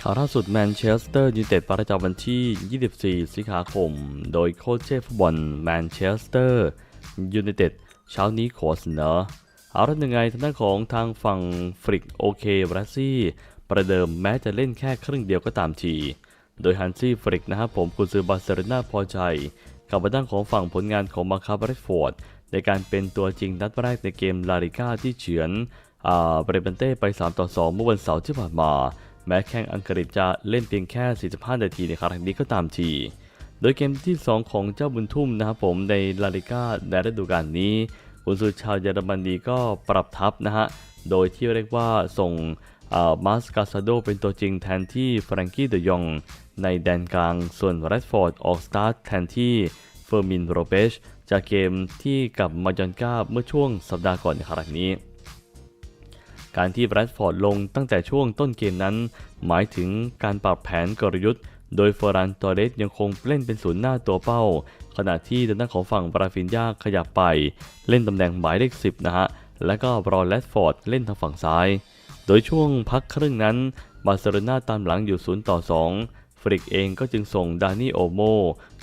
ข่าวล่าสุดแมนเชสเตอร์ยูไนเต็ดประจำวันที่ 24 สิงหาคม โดยโค้ชเชฟฟุตบอลแมนเชสเตอร์ยูไนเต็ดเช้านี้ขอเสนอเอาละยังไงทางด้านของทางฝั่งฟริกโอเคบราซี่ประเดิมแม้จะเล่นแค่ครึ่งเดียวก็ตามที โดยฮันซี่ฟริกนะครับผมกุนซือบาร์เซโลนาพอใจกับมาด้านของฝั่งผลงานของมาคาบริฟอร์ดในการเป็นตัวจริงนัดแรกในเกมลาลิก้าที่เฉือนอ่าเบรเบนเต้ไป 3 ต่อ 2 เมื่อวันเสาร์ที่ผ่านมา แม้แข่งอังกฤษจะเล่นเพียงแค่ 45 นาทีในครั้งนี้ก็ตามที โดยเกมที่ 2 ของเจ้าบุญทุ่มนะครับผมในลาลิก้าในฤดูกาลนี้กุนซือชาวเยอรมนีก็ปรับทัพนะฮะ โดยที่เรียกว่าส่งมาสกาซาโดเป็นตัวจริงแทนที่ฟรังกี้เดยอง ในแดนกลาง ส่วนแรดฟอร์ดออกสตาร์ทแทนที่เฟอร์มินโรเปชจากเกมที่กับมายอนกาเมื่อช่วงสัปดาห์ก่อนในครั้งนี้ การที่แรดฟอร์ดลงตั้งแต่ช่วงต้นเกมนั้น หมายถึงการปรับแผนกลยุทธ์ โดยเฟอรันตอเรสยังคงเล่นเป็นศูนย์หน้าตัวเป้า ขณะที่ด้านหน้าของฝั่งบราฟินยาขยับไป เล่นตำแหน่งหมายเลข 10 นะฮะ แล้วก็บรอนแรดฟอร์ดเล่นทางฝั่งซ้าย โดยช่วงพักครึ่งนั้นบาร์เซโลนาตามหลังอยู่0ต่อ2ฟริกเองก็จึงส่งดานี่โอโม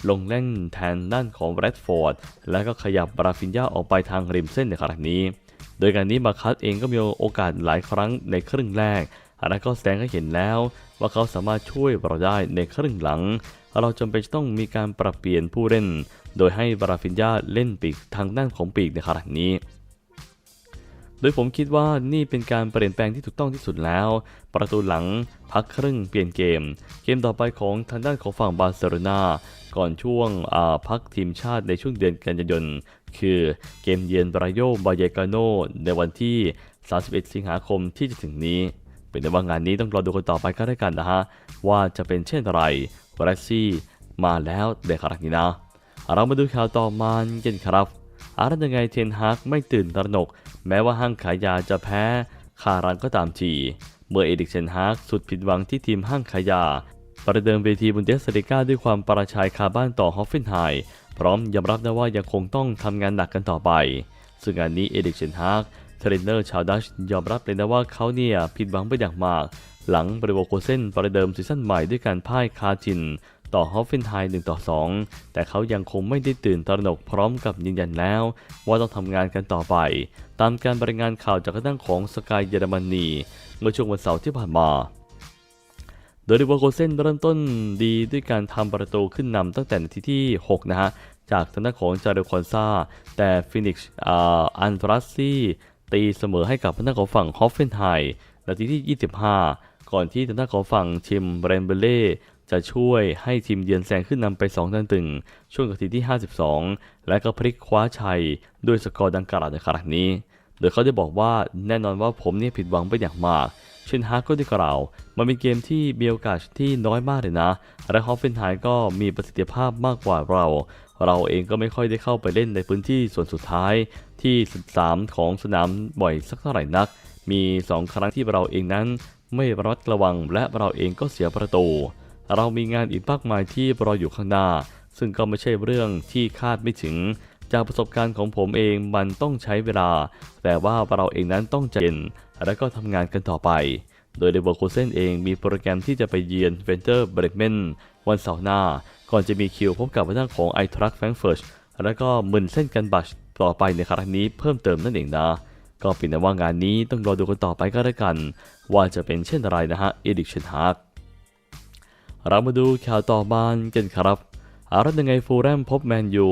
ลงเล่นแทนด้านของแรดฟอร์ด แล้วก็ขยับบราฟินยาออกไปทางริมเส้นในครั้งนี้ โดยการนี้มาคัสเองก็มีโอกาสหลายครั้งในครึ่งแรกและก็แสดงให้เห็นแล้วว่าเขาสามารถช่วยเราได้ในครึ่งหลัง เราจำเป็นต้องมีการปรับเปลี่ยนผู้เล่น โดยให้บราฟินยาเล่นปีกทางด้านของปีกในครั้งนี้ โดยผมคิดว่านี่เป็นการเปลี่ยนแปลงที่ถูกต้องที่สุดแล้ว ประตูหลังพักครึ่งเปลี่ยนเกม เกมต่อไปของทางด้านของฝั่งบาร์เซโลนาก่อนช่วงพักทีมชาติในช่วงเดือนกันยายน คือเกมเยือนบราโยบายกาโนในวันที่ 31 สิงหาคมที่จะถึงนี้ เป็นในว่างานนี้ต้องรอดูกันต่อไปก็ได้กันนะฮะ ว่าจะเป็นเช่นไรวรัสซี่มาแล้วในครั้งนี้นะ เรามาดูข่าวต่อมากันครับอาร์ตยังไงเทนฮากไม่ตื่นตระหนก แม้ว่าห้างขายยาจะแพ้คารันก็ตามทีเมื่อเอดิกเชนฮากสุดผิดหวังที่ทีมห้างขายยาประเดิมเวทีบุนเดสเลกาด้วยความประชัยคาบ้านต่อฮอฟเฟนไฮ พร้อมยอมรับนะว่ายังคงต้องทำงานหนักกันต่อไป ซึ่งงานนี้เอดิกเชนฮากเทรนเนอร์ชาวดัชยอมรับเลยนะว่าเขาเนี่ยผิดหวังไปอย่างมาก หลังบริโวโกเซนประเดิมซีซั่นใหม่ด้วยการพ่ายคาจิน ต่อฮอฟเฟนไฮ1ต่อ 2 แต่เขายังคงไม่ได้ตื่นตระหนกพร้อมกับยืนยันแล้ว ว่าต้องทำงานกันต่อไป ตามการรายงานข่าวจากด้านของสกายเยอรมนีเมื่อช่วงวันเสาร์ที่ผ่านมา ดยดิวโกเซนเริ่มต้นดีด้วยการทำประตูขึ้นนำตั้งแต่นาทีที่ 6 นะฮะ จากทางด้านของจารุคอนซาแต่ฟินิกส์อันตรัสซี่ตีเสมอให้กับทางด้านของฝั่งฮอฟเฟนไฮนาทีที่ 25 ก่อนที่ทางด้านของฝั่งชิมเบรนเบเล่จะช่วยให้ทีมเยือนแซงขึ้นนำไป2ตันตึง ช่วงนาทีที่ 52 และก็พลิกคว้าชัยด้วยสกอร์ดังกล่าวในครั้งนี้ โดยเขาได้บอกว่าแน่นอนว่าผมเนี่ยผิดหวังไปอย่างมาก เชนฮาร์ก็ได้กล่าว มันเป็นเกมที่มีโอกาสที่น้อยมากเลยนะ และฮอฟเฟนไฮก็มีประสิทธิภาพมากกว่าเรา เราเองก็ไม่ค่อยได้เข้าไปเล่นในพื้นที่ส่วนสุดท้ายที่ 13 ของสนามบ่อยสักเท่าไหร่นัก มี 2 ครั้งที่เราเองนั้น ไม่ระมัดระวังและเราเองก็เสียประตู เรามีงานอีกมากมายที่รออยู่ข้างหน้า ซึ่งก็ไม่ใช่เรื่องที่คาดไม่ถึง จากประสบการณ์ของผมเองมันต้องใช้เวลา แต่ว่าเราเองนั้นต้องใจเย็น และก็ทำงานกันต่อไป โดยเดวอร์โคเซนเองมีโปรแกรมที่จะไปเยือนเวนเตอร์เบรกเมนวันเสาร์หน้า ก่อนจะมีคิวพบกับทางของไอทรัคแฟรงเฟิร์ตและก็มึนเส้นกันบัชต่อไปในครั้งนี้เพิ่มเติมนั่นเองนะ ก็เป็นแต่ว่างานนี้ต้องรอดูกันต่อไปก็แล้วกัน ว่าจะเป็นเช่นไรนะฮะเอดิกเชนฮาร์เรามาดูข่าวต่อมากันครับอารัตยังไงฟูลแรมพบแมนยู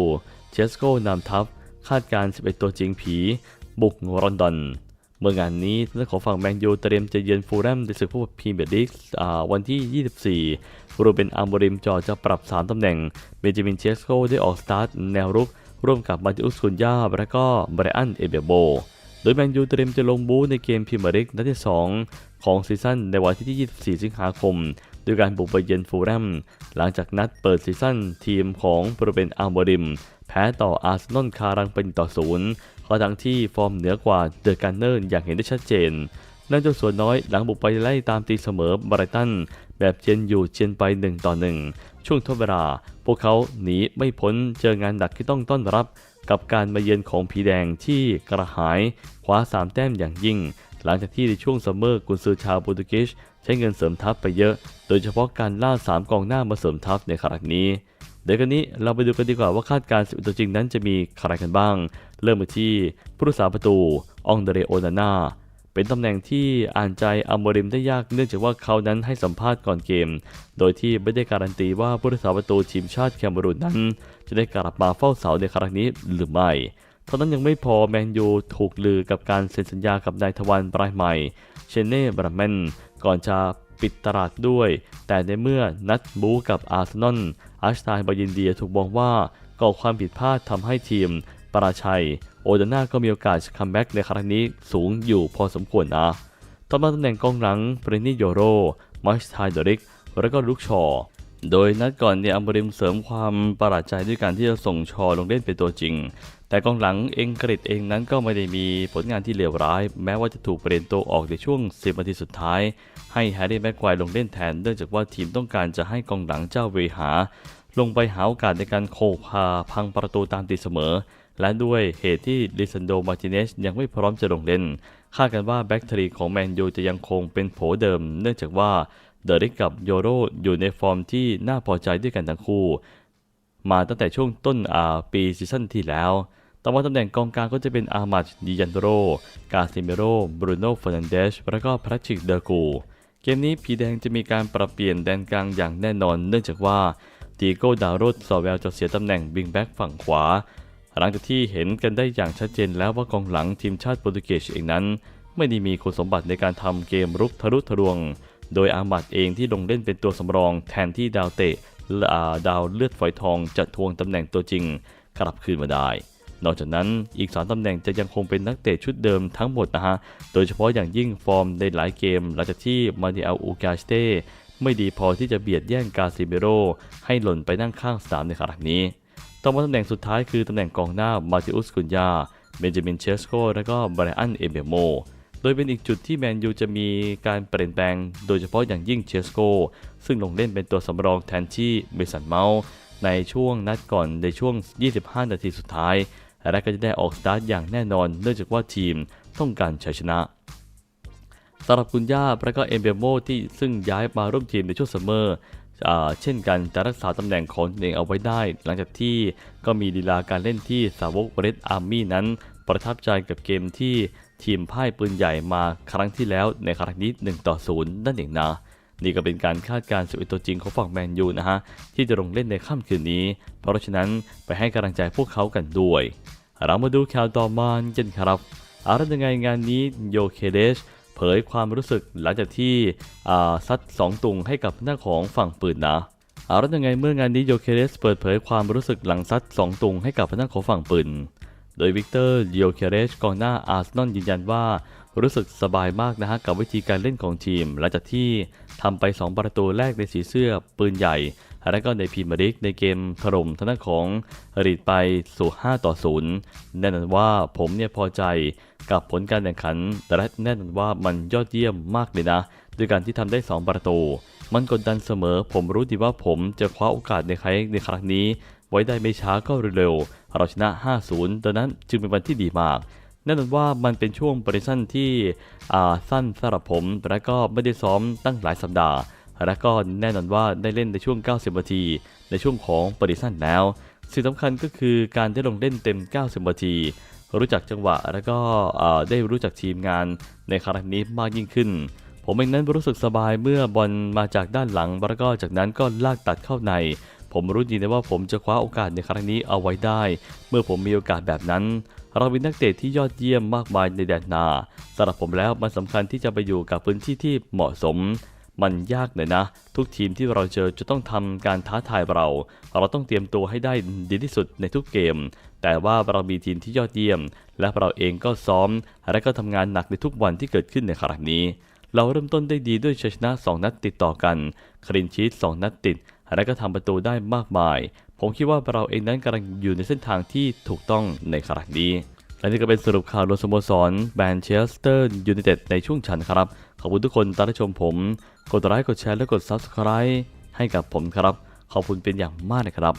เชสโกนำทัพคาดการ 11 ตัวจริงผี บุกลอนดอน เมื่องานนี้ทางของฝั่งแมนยูเตรียมจะเยือนฟูลแรมในศึกฟุตบอลพรีเมียร์ลีกวันที่ 24 รูเบนอาร์โมริมจอจะปรับ 3 ตำแหน่ง เบนจามินเชสโกได้ออกสตาร์ทแนวรุก ร่วมกับมาติอุสคุนยาและก็ไบรอันเอเบโบ โดยแมนยูเตรียมจะลงบูในเกมพรีเมียร์ลีกนัดที่ 2 ของซีซั่นในวันที่ 24 สิงหาคมด้วยการบุกไปเยือนฟูลแรมหลังจากนัดเปิดซีซั่นทีมของโปรเบนอาร์โมริม แพ้ต่ออาร์เซนอลคารังเป็นต่อศูนย์ขณะที่ฟอร์มเหนือกว่าเดอะการเนอร์อย่างเห็นได้ชัดเจนนั่นจนส่วนน้อยหลังบุกไปไล่ตามตีเสมอบรตัน แบบเจนอยู่เจนไป1ต่อ1ช่วงทดเวลา พวกเขาหนีไม่พ้นเจองานหนักที่ต้องต้อนรับ กับการมาเยือนของผีแดงที่กระหายคว้า3แต้มอย่างยิ่ง หลังจากที่ในช่วงซัมเมอร์กุนซือชาวโปรตุเกสใช้เงินเสริมทัพไปเยอะ โดยเฉพาะการล่า 3กองหน้ามาเสริมทัพในครั้งนี้ เดี๋ยวกันนี้เราไปดูกันดีกว่าว่าคาดการณ์11ตัวจริงนั้นจะมีใครกันบ้าง เริ่มไปที่ผู้รักษาประตูองเดเรโอนาน่าเป็นตำแหน่งที่อ่านใจอัมโมริมได้ยากเนื่องจากว่าเขานั้นให้สัมภาษณ์ก่อนเกม โดยที่ไม่ได้การันตีว่าผู้รักษาประตูทีมชาติแคเมรูนนั้น จะได้กลับมาเฝ้าเสาในครั้งนี้หรือไม่เท่านั้นยังไม่พอแมนยูถูกลือกับการเซ็นสัญญากับนายทวารรายใหม่ เชเน่บราแมนก่อนจะ ปิดตลาดด้วย แต่ในเมื่อนัดบูกับอาร์เซนอลอาร์ชไตน์บายินเดียถูกมองว่าก่อความผิดพลาดทำให้ทีม ปราชัย โอดาน่าก็มีโอกาสคัมแบ็กในครั้งนี้สูงอยู่พอสมควรนะต่อมาตำแหน่งกองหลังเฟรนนี่โยโรมัชไทเดริก และก็ลุกชอ โดยนัดก่อนเนี่ยอัมบริมเสริมความประหลาดใจด้วยการที่จะส่งชอลงเล่นเป็นตัวจริง แต่กองหลังเองกฤษเองนั้นก็ไม่ได้มีผลงานที่เลวร้าย แม้ว่าจะถูกเปลี่ยนตัวออกในช่วง 10นาทีสุดท้าย ให้แฮร์รี่แม็กควายลงเล่นแทนเนื่องจากว่าทีมต้องการจะให้กองหลังเจ้าเวหา ลงไปหาโอกาสในการโคพาพังประตูตามตีเสมอ และด้วยเหตุที่ลิซันโดมาร์ติเนสยังไม่พร้อมจะลงเล่นคาดกันว่าแบ็กทรีของแมนยูจะยังคงเป็นโผเดิม เนื่องจากว่า เดริกกับโยโรอยู่ในฟอร์มที่น่าพอใจด้วยกันทั้งคู่ มาตั้งแต่ช่วงต้นปีซีซั่นที่แล้วต่อมาตำแหน่งกองกลางก็จะเป็นอามาดดิยันโร กาซิเมโร บรูโน่เฟอร์นันเดสและก็พรัชิกเดอร์กู เกมนี้ผีแดงจะมีการปรับเปลี่ยนแดนกลางอย่างแน่นอน เนื่องจากว่าตีโก้ดาวโรดสอแววจะเสียตำแหน่งบิงแบ็กฝั่งขวา หลังจากที่เห็นกันได้อย่างชัดเจนแล้วว่ากองหลังทีมชาติโปรตุเกสเองนั้น ไม่ได้มีคุณสมบัติในการทำเกมรุกทะลุทะลวง โดยอามัดเองที่ลงเล่นเป็นตัวสำรองแทนที่ดาวเตะและอ่าดาวเลือดฝอยทองจะทวงตำแหน่งตัวจริงกลับคืนมาได้ นอกจากนั้นอีก 3ตำแหน่งจะยังคงเป็นนักเตะชุดเดิมทั้งหมดนะฮะ โดยเฉพาะอย่างยิ่งฟอร์มในหลายเกม หลังจากที่มาดิอลอูกาสเต้ไม่ดีพอที่จะเบียดแย่งกาซิเมโรให้หล่นไปนั่งข้างสนามในครั้งนี้ ต่อมาตำแหน่งสุดท้ายคือตำแหน่งกองหน้ามาติอุสกุนยา เบนจามินเชสโกและก็ไบรอันเอเบโม โดยเป็นอีกจุดที่แมนยูจะมีการเปลี่ยนแปลง โดยเฉพาะอย่างยิ่งเชสโก ซึ่งลงเล่นเป็นตัวสำรองแทนที่เมสันเมาส์ในช่วงนัดก่อนในช่วง 25 นาทีสุดท้าย และก็จะได้ออกสตาร์ทอย่างแน่นอนเนื่องจากว่าทีมต้องการชัยชนะสำหรับกุนย่าและก็เอมเบโมที่ซึ่งย้ายมาร่วมทีมในช่วงซัมเมอร์เช่นกันจะรักษาตำแหน่งของตนเองเอาไว้ได้ หลังจากที่ก็มีลีลาการเล่นที่สาวกเรดอาร์มี่นั้นประทับใจกับเกมที่ ทีมพ่ายปืนใหญ่มาครั้งที่แล้วในครั้งนี้1ต่อ0นั่นเองนะนี่ก็เป็นการคาดการณ์11ตัวจริงของฝั่งแมนยูนะฮะที่จะลงเล่นในค่ำคืนนี้ เพราะฉะนั้นไปให้กำลังใจพวกเขากันด้วย เรามาดูข่าวต่อมากันครับอะไรยังไงงานนี้โยเคเดชเผยความรู้สึกหลังจากที่ซัดสองตุงให้กับหน้าของฝั่งปืนนะอาแล้วยังไงเมื่องานนี้โยเคเดสเปิดเผยความรู้สึกหลังซัดสองตุงให้กับหน้าของฝั่งปืน โดยวิกเตอร์โยเคเรชกองหน้าอาร์เซนอลยืนยันว่า รู้สึกสบายมากนะฮะกับวิธีการเล่นของทีม หลังจากที่ทำไป 2 ประตูแรกในสีเสื้อปืนใหญ่ และก็ในพีมียร์ลีกในเกมถล่มทางด้านของรีดไปสู่ 5 ต่อ 0 แน่นอนว่าผมเนี่ยพอใจกับผลการแข่งขัน แต่และแน่นอนว่ามันยอดเยี่ยมมากเลยนะด้วยการที่ทำได้ 2 ประตู มันกดดันเสมอ ผมรู้ดีว่าผมจะคว้าโอกาสในครั้งในครั้งนี้ ไว้ได้ไม่ช้าก็เร็วๆ เราชนะ 5-0 ดังนั้นจึงเป็นวันที่ดีมากแน่นอนว่ามันเป็นช่วงบริสั้นที่สั้นสำหรับผม และก็ไม่ได้ซ้อมตั้งหลายสัปดาห์ และก็แน่นอนว่าได้เล่นในช่วง 90 นาที ในช่วงของบริสั้นแล้ว สิ่งสำคัญก็คือการได้ลงเล่นเต็ม 90 นาที รู้จักจังหวะ และก็ได้รู้จักทีมงานในครั้งนี้มากยิ่งขึ้น ผมเองนั้นรู้สึกสบายเมื่อบอลมาจากด้านหลัง แล้วก็จากนั้นก็ลากตัดเข้าใน ผมรู้ดีนะว่าผมจะคว้าโอกาสในครั้งนี้เอาไว้ได้ เมื่อผมมีโอกาสแบบนั้น เรามีนักเตะที่ยอดเยี่ยมมากมายในแดนนาสำหรับผมแล้วมันสำคัญที่จะไปอยู่กับพื้นที่ที่เหมาะสม มันยากหน่อยนะ ทุกทีมที่เราเจอจะต้องทำการท้าทายเรา เราต้องเตรียมตัวให้ได้ดีที่สุดในทุกเกม แต่ว่าเรามีทีมที่ยอดเยี่ยม และเราเองก็ซ้อม และก็ทำงานหนักในทุกวันที่เกิดขึ้นในครั้งนี้เราเริ่มต้นได้ดีด้วยชัยชนะ 2 นัดติดต่อกันคลินชีต2นัดติด และก็ทำประตูได้มากมาย ผมคิดว่าเราเองนั้นกำลังอยู่ในเส้นทางที่ถูกต้องในครั้งนี้ และนี่ก็เป็นสรุปข่าวรวมสโมสรแมนเชสเตอร์ยูไนเต็ดในช่วงชันครับ ขอบคุณทุกคนตามชมผม กดไลค์กดแชร์และกด Subscribe ให้กับผมครับ ขอบคุณเป็นอย่างมากนะครับ